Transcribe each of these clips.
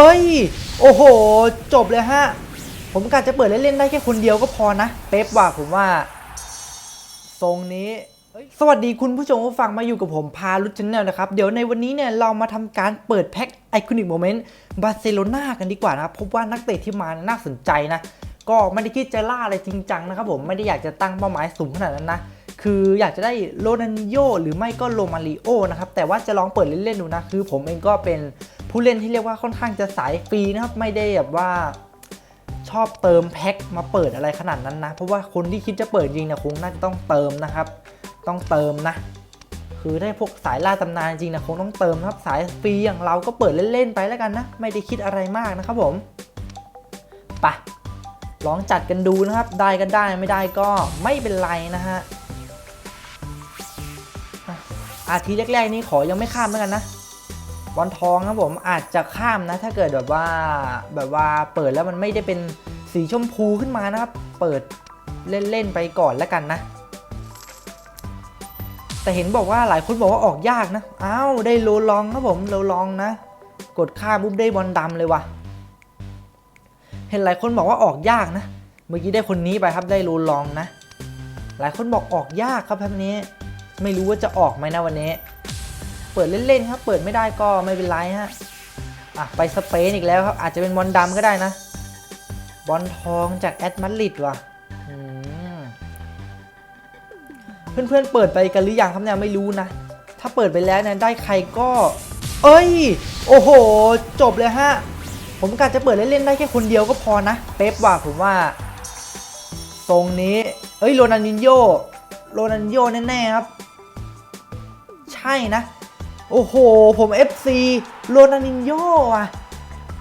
เอ้ย โอ้โห จบเลยฮะ ผมกะจะเปิดเล่นๆได้แค่คนเดียวก็พอนะ เป๊ปว่าผมว่า ทรงนี้สวัสดีคุณผู้ชมผู้ฟังมาอยู่กับผมพาลุชชแนลนะครับ เดี๋ยวในวันนี้เนี่ยเรามาทำการเปิดแพ็คไอคอนิกโมเมนต์บาร์เซโลนากันดีกว่านะครับ พบว่านักเตะที่มาน่าสนใจนะ ก็ไม่ได้คิดจะล่าอะไรจริงจังนะครับผมไม่ได้อยากจะตั้งเป้าหมายสูงขนาดนั้นนะ คืออยากจะได้โรนันโยหรือไม่ก็โรมาริโอนะครับแต่ว่าจะลองเปิดเล่นๆดูนะคือผมเองก็เป็นผู้เล่นที่เรียกว่าค่อนข้างจะสายฟรีนะครับไม่ได้แบบว่าชอบเติมแพ็คมาเปิดอะไรขนาดนั้นนะ เพราะว่าคนที่คิดจะเปิดจริงเนี่ยคงน่าจะต้องเติมนะครับ ต้องเติมนะ คือได้พวกสายล่าตำนานจริงนะคงต้องเติมครับสายฟรีอย่างเราก็เปิดเล่นๆไปแล้วกันนะ ไม่ได้คิดอะไรมากนะครับผมไปลองจัดกันดูนะครับ ได้กันได้ไม่ได้ก็ไม่เป็นไรนะฮะ อาทีแรกๆนี่ขอยังไม่ข้ามแล้วกันนะบอลทองครับผมอาจจะข้ามนะ ถ้าเกิดแบบว่าแบบว่าเปิดแล้วมันไม่ได้เป็นสีชมพูขึ้นมานะครับ เปิดเล่นๆไปก่อนแล้วกันนะ แต่เห็นบอกว่าหลายคนบอกว่าออกยากนะอ้าวได้โลลองครับผมโลลองนะ กดข้ามปุ๊บได้บอลดำเลยว่ะเห็นหลายคนบอกว่าออกยากนะ เมื่อกี้ได้คนนี้ไปครับได้โลลองนะ หลายคนบอกออกยากครับแบบนี้ ไม่รู้ว่าจะออกไหมนะวันนี้ เปิดเล่นๆครับเปิดไม่ได้ก็ไม่เป็นไรฮะอะไปสเปนอีกแล้วครับ อาจจะเป็นบอลดำก็ได้นะ บอลทองจากแอตมาริดว่ะอืมเพื่อนๆเปิดไปกันหรือยังครับเนี่ยไม่รู้นะ ถ้าเปิดไปแล้วเนี่ยได้ใครก็ เอ้ย โอ้โห จบเลยฮะ ผมกะจะเปิดเล่นๆได้แค่คนเดียวก็พอนะ เป๊ปว่าผมว่า ทรงนี้ เอ้ยโรนันดินโยโรนันดินโยแน่ๆครับ ใช่นะ โอ้โห ผม FC โรนันดินโยอะ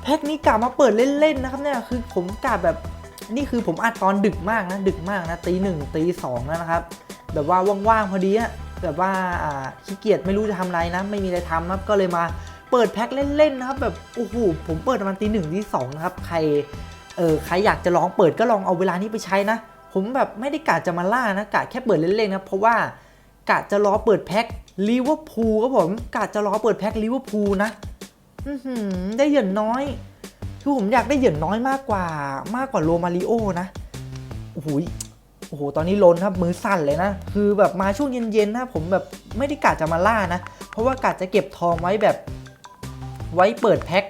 แพ็คนี้กะมาเปิดเล่น ๆ นะครับเนี่ย คือผมกะแบบนี่คือผมอัดตอนดึกมากนะ ดึกมากนะตีหนึ่งตีสองแล้วนะครับ แบบว่าว่าง ๆ พอดีอะแบบว่าขี้เกียจไม่รู้จะทำอะไรนะ ไม่มีอะไรทำนะครับก็เลยมาเปิดแพ็คเล่น ๆ นะครับ แบบโอ้โหผมเปิดประมาณตีหนึ่งตีสองนะครับ ใครเออใครอยากจะลองเปิดก็ลองเอาเวลานี้ไปใช้นะ ผมแบบไม่ได้กะจะมาล่านะกะแค่เปิดเล่นๆนะเพราะว่ากะจะรอเปิดแพ็ค ลิเวอร์พูลครับผมกะจะรอเปิดแพ็คลิเวอร์พูลนะได้เหยื่อน้อย คือผมอยากได้เหยื่อน้อยมากกว่ามากกว่าโรมาริโอนะโอ้โหโอ้โหตอนนี้ล้นครับมือสั่นเลยนะ คือแบบมาช่วงเย็นๆนะผมแบบไม่ได้กะจะมาล่านะ เพราะว่ากะจะเก็บทองไว้แบบไว้เปิดแพ็ค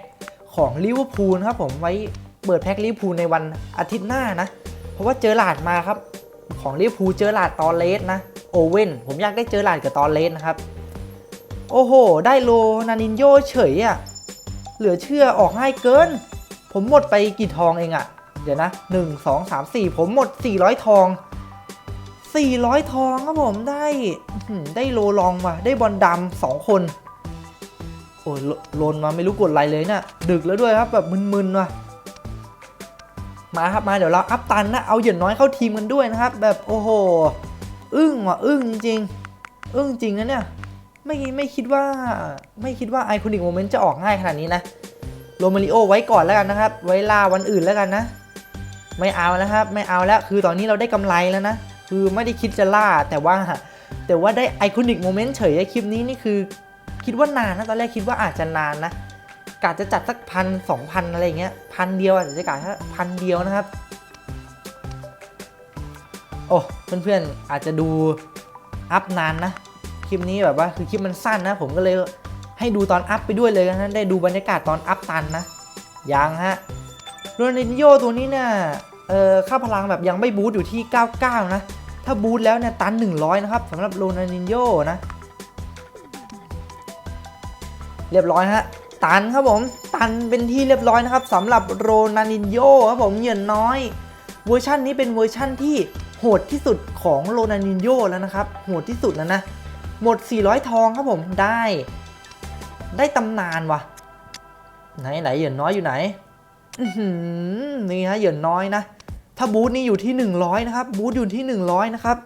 ของลิเวอร์พูลครับผมไว้เปิดแพ็คลิเวอร์พูลในวันอาทิตย์หน้านะ เพราะว่าเจอหลาดมาครับ ของลิเวอร์พูลเจอหลาดตอนเลสนะ เว่นผมอยากได้เจอหลาดกับตอนเลสนะครับ โอ้โห ได้โลนานินโยเฉยอะ่ะเหลือเชื่อออกง่ายเกิน ผมหมดไปกี่ทองเองอะ่ะ เดี๋ยวนะ1 2 3 4 ผมหมด 400 ทอง 400 ทองครับผมได้ได้โลลองว่ะได้บอลดำสองคน โอ้ยโลนมาไม่รู้กดอะไรเลยเนะ่ะดึกแล้วด้วยครับแบบมึนๆว่ะมาครับมาเดี๋ยวเราอัพตันนะเอาเหยื่อน้อยเข้าทีมกันด้วยนะครับ แบบโอ้โห อึ้งว่ะอึ้งจริงอึ้งจริงนะเนี่ยไม่ไม่คิดว่าไม่คิดว่าไอคอนิกโมเมนต์จะออกง่ายขนาดนี้นะโรมาริโอไว้ก่อนแล้วกันนะครับ ไว้ล่าวันอื่นแล้วกันนะ ไม่เอานะครับ ไม่เอาแล้วคือตอนนี้เราได้กำไรแล้วนะ คือไม่ได้คิดจะล่าแต่ว่า แต่ว่าได้ไอคอนิกโมเมนต์เฉยไอคลิปนี้นี่คือคิดว่านานนะตอนแรกคิดว่าอาจจะนานนะกะจะจัดสักพันสองพันอะไรเงี้ยพันเดียวอาจจะกะแค่พันเดียวนะครับ โอ้เพื่อนๆอาจจะดูอัพนานนะคลิปนี้แบบว่าคือคลิปมันสั้นนะ ผมก็เลยให้ดูตอนอัพไปด้วยเลยนะได้ดูบรรยากาศตอนอัพตันนะยังฮะโรนัลดินโยตัวนี้เนี่ยเอ่อค่าพลังแบบยังไม่บูทอยู่ที่ 99 นะ ถ้าบูทแล้วเนี่ยตัน 100 นะครับสำหรับโรนัลดินโยนะ เรียบร้อยฮะตันครับผม ตันเป็นที่เรียบร้อยนะครับสำหรับโรนัลดินโยครับผมเหยื่อน้อย เวอร์ชันนี้เป็นเวอร์ชันที่โหดที่สุดของโรนัลดินโยแล้วนะครับ โหดที่สุดแล้วนะ หมด 400 ทองครับผมได้ ได้ตำนานวะไหนไหนเหยื่อน้อยอยู่ไหนนี่ฮะเหยื่อน้อยนะ ถ้าบูธนี่อยู่ที่ 100 นะครับ บูธอยู่ที่ 100 นะครับ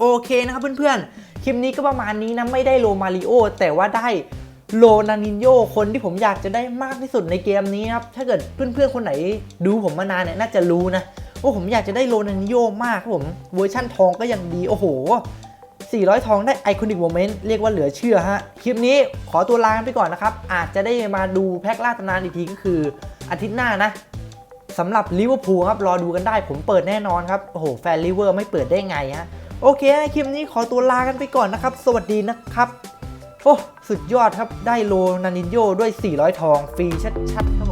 โอเคนะครับเพื่อนๆ คลิปนี้ก็ประมาณนี้นะ ไม่ได้โรมาริโอแต่ว่าได้ โรนานินโยคนที่ผมอยากจะได้มากที่สุดในเกมนี้ครับ ถ้าเกิดเพื่อนๆ คนไหนดูผมมานานเนี่ยน่าจะรู้นะว่าผมอยากจะได้โรนันโยมากครับผม เวอร์ชั่นทองก็ยังดี โอ้โห 400 ทองได้ไอคอนิกโมเมนต์เรียกว่าเหลือเชื่อฮะ คลิปนี้ขอตัวลาไปก่อนนะครับ อาจจะได้มาดูแพ็คล่าตำนานอีกทีก็คืออาทิตย์หน้านะสำหรับลิเวอร์พูลครับ รอดูกันได้ผมเปิดแน่นอนครับ โอ้โห แฟนลิเวอร์ไม่เปิดได้ไงฮะ โอเค คลิปนี้ขอตัวลากันไปก่อนนะครับ สวัสดีนะครับ โอ้ สุดยอดครับ ได้โลนานินโยด้วย 400 ทอง ฟรีชัดๆครับผม